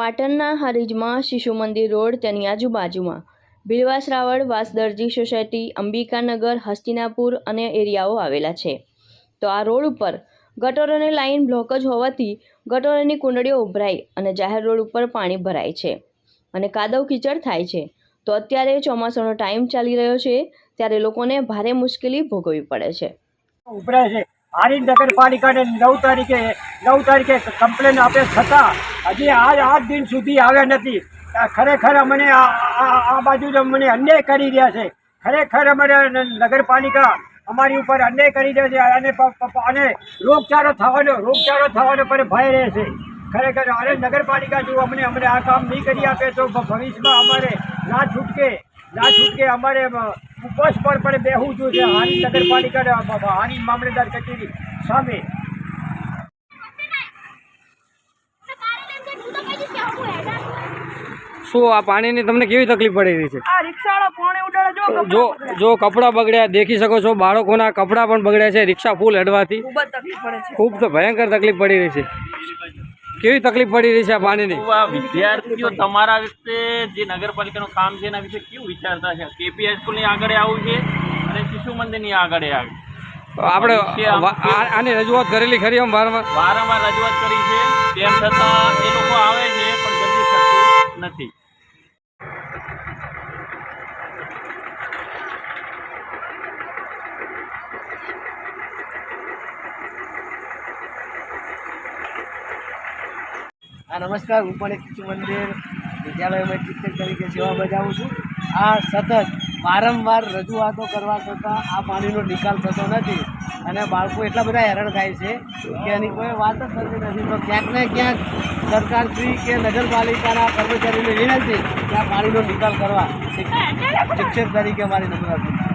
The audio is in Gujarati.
પાટણના હરીજમાં શિશુ મંદિર રોડ તેની આજુબાજુમાં. ભીલવાસ વાસદરજી સોસાયટી, અંબિકાનગર, હસ્તિનાપુર અને એરિયાઓ આવેલા છે. તો આ રોડ ઉપર ગટરોની લાઇન બ્લોક જ હોવાથી ગટરોની કુંડળીઓ ઉભરાઈ અને જાહેર રોડ ઉપર પાણી ભરાય છે અને કાદવ કીચડ થાય છે. તો અત્યારે ચોમાસાનો ટાઈમ ચાલી રહ્યો છે ત્યારે લોકોને ભારે મુશ્કેલી ભોગવવી પડે છે. ઉભરાય છે. આરી નગરપાલિકાને નવ તારીખે નવ તારીખે કમ્પ્લેન આપે છતાં હજી આજ આઠ દિન સુધી આવ્યા નથી. ખરેખર અમને આ બાજુ અમને અન્યાય કરી રહ્યા છે. ખરેખર અમારે નગરપાલિકા અમારી ઉપર અન્યાય કરી રહ્યા છે. અને અને રોગચાળો થવાનો રોગચાળો થવાનો પણ ભય રહે છે. ખરેખર અરે નગરપાલિકા જો અમને અમને આ કામ નહીં કરી આપે તો ભવિષ્યમાં અમારે ના છૂટકે ના છૂટકે અમારે ઉપવાસ પર પણ બેહવું જોઈએ. હાની નગરપાલિકા હાની મામલેદાર કચેરી સામે શું આ પાણીની તમને કેવી તકલીફ પડી રહી છે? આ રિક્ષાવાળા પાણી ઉડાડે જો જો જો કપડાં બગડ્યા દેખી શકો છો બાળકોના કપડાં પણ બગડ્યા છે રિક્ષા ફૂલ હડવાથી. ખૂબ જ તકલીફ પડે છે. ખૂબ તો ભયંકર તકલીફ પડી રહી છે. કેવી તકલીફ પડી રહી છે આ પાણીની? આ વિદ્યાર્થીઓ તમારા વિશે જે નગરપાલિકાનું કામ છે એના વિશે કેવું વિચારતા છે? કેપી હાઈસ્કૂલની આગળ આવું છે અને શિશુ મંદિરની આગળ આવે આપણે આની રજૂઆત કરેલી ખરી વારંવાર? વારંવાર રજૂઆત કરી છે. તેમ છતાં એ લોકો આવે છે નથી. હા, નમસ્કાર. હું પણ એક મંદિર વિદ્યાલયમાં શિક્ષક તરીકે સેવા બજાવું છું. આ સતત વારંવાર રજૂઆતો કરવા છતાં આ પાણીનો નિકાલ થતો નથી અને બાળકો એટલા બધા હેરાન થાય છે કે એની કોઈ વાત જ થતી નથી. તો ક્યાંક ને ક્યાંક સરકારશ્રી કે નગરપાલિકાના કર્મચારીને વિનંતી કે આ પાણીનો નિકાલ કરવા શિક્ષક તરીકે મારી નમ્ર